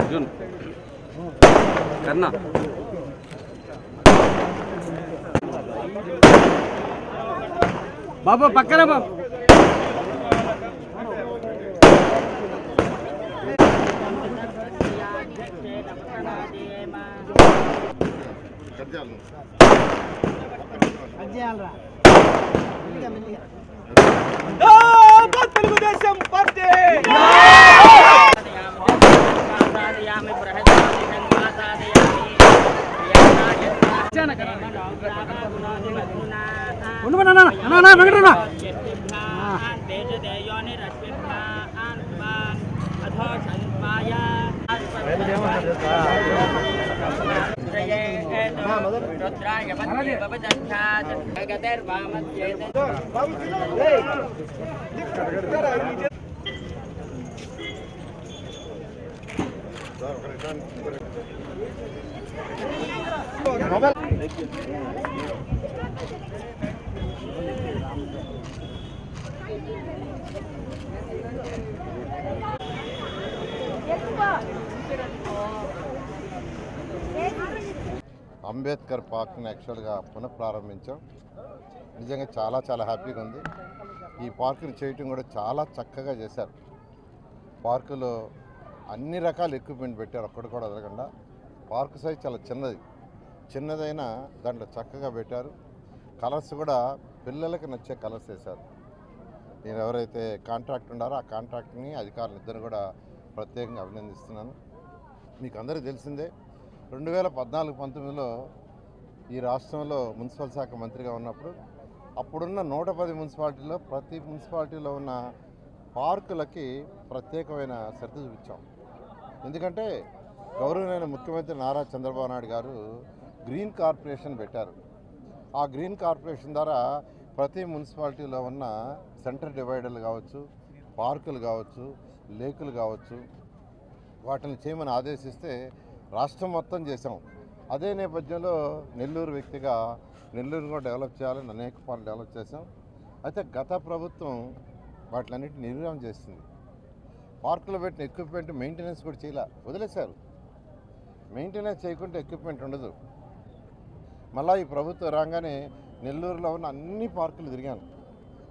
అర్జున్ కన్నా. బాబు పక్కన బాబు. తెలుగుదేశం పార్టీ రుద్రాయ మధ్య భవదక్షాత్ జగదర్వామధ్యేత అంబేద్కర్ పార్క్ని యాక్చువల్గా పునఃప్రారంభించాం. నిజంగా చాలా చాలా హ్యాపీగా ఉంది. ఈ పార్కుని చేయటం కూడా చాలా చక్కగా చేశారు. పార్కులో అన్ని రకాల ఎక్విప్మెంట్ పెట్టారు. అక్కడ కూడా వదలకుండా. పార్క్ సైజ్ చాలా చిన్నది. చిన్నదైనా దాంట్లో చక్కగా పెట్టారు. కలర్స్ కూడా పిల్లలకి నచ్చే కలర్స్ వేశారు. నేను ఎవరైతే కాంట్రాక్ట్ ఉన్నారో ఆ కాంట్రాక్ట్ని అధికారులు ఇద్దరు కూడా ప్రత్యేకంగా అభినందిస్తున్నాను. మీకు అందరికీ తెలిసిందే రెండు వేల పద్నాలుగు పంతొమ్మిదిలో ఈ రాష్ట్రంలో మున్సిపల్ శాఖ మంత్రిగా ఉన్నప్పుడు అప్పుడున్న నూట పది మున్సిపాలిటీలో ప్రతి మున్సిపాలిటీలో ఉన్న పార్కులకి ప్రత్యేకమైన శ్రద్ధ చూపించాం. ఎందుకంటే గౌరవమైన ముఖ్యమంత్రి నారా చంద్రబాబు నాయుడు గారు గ్రీన్ కార్పొరేషన్ పెట్టారు. ఆ గ్రీన్ కార్పొరేషన్ ద్వారా ప్రతి మున్సిపాలిటీలో ఉన్న సెంటర్ డివైడర్లు కావచ్చు పార్కులు కావచ్చు లేకులు కావచ్చు వాటిని చేయమని ఆదేశిస్తే రాష్ట్రం మొత్తం చేసాం అదే నేపథ్యంలో నెల్లూరు వ్యక్తిగా నెల్లూరు కూడా డెవలప్ చేయాలని అనేక పనులు డెవలప్ చేసాం అయితే గత ప్రభుత్వం వాటిలన్నిటిని నిర్వహణ చేసింది. పార్కులో పెట్టిన ఎక్విప్మెంట్ మెయింటెనెన్స్ కూడా చేయలే వదిలేశారు. మెయింటెనెన్స్ చేయకుండా ఎక్విప్మెంట్ ఉండదు. మళ్ళీ ఈ ప్రభుత్వం రాగానే నెల్లూరులో ఉన్న అన్ని పార్కులు తిరిగాను.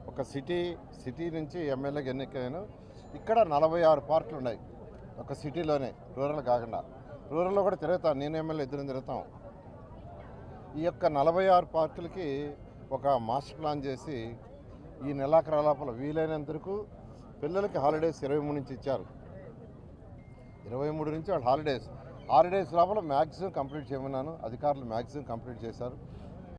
ఒక సిటీ సిటీ నుంచి ఎమ్మెల్యేకి ఎన్నికయ్యాను ఇక్కడ నలభై ఆరు పార్కులు ఉన్నాయి. ఒక సిటీలోనే రూరల్ కాకుండా. రూరల్లో కూడా తిరుగుతాను. నేను ఎమ్మెల్యే ఇద్దరం తిరుగుతాం. ఈ యొక్క నలభై ఆరు పార్కులకి ఒక మాస్టర్ ప్లాన్ చేసి ఈ నెలాఖరు లోపల వీలైనంత వరకు పిల్లలకి హాలిడేస్ ఇరవై మూడు నుంచి ఇచ్చారు. ఇరవై మూడు నుంచి వాళ్ళు హాలిడేస్. హాలిడేస్ లోపల మ్యాక్సిమం కంప్లీట్ చేయమన్నాను. అధికారులు మ్యాక్సిమం కంప్లీట్ చేశారు.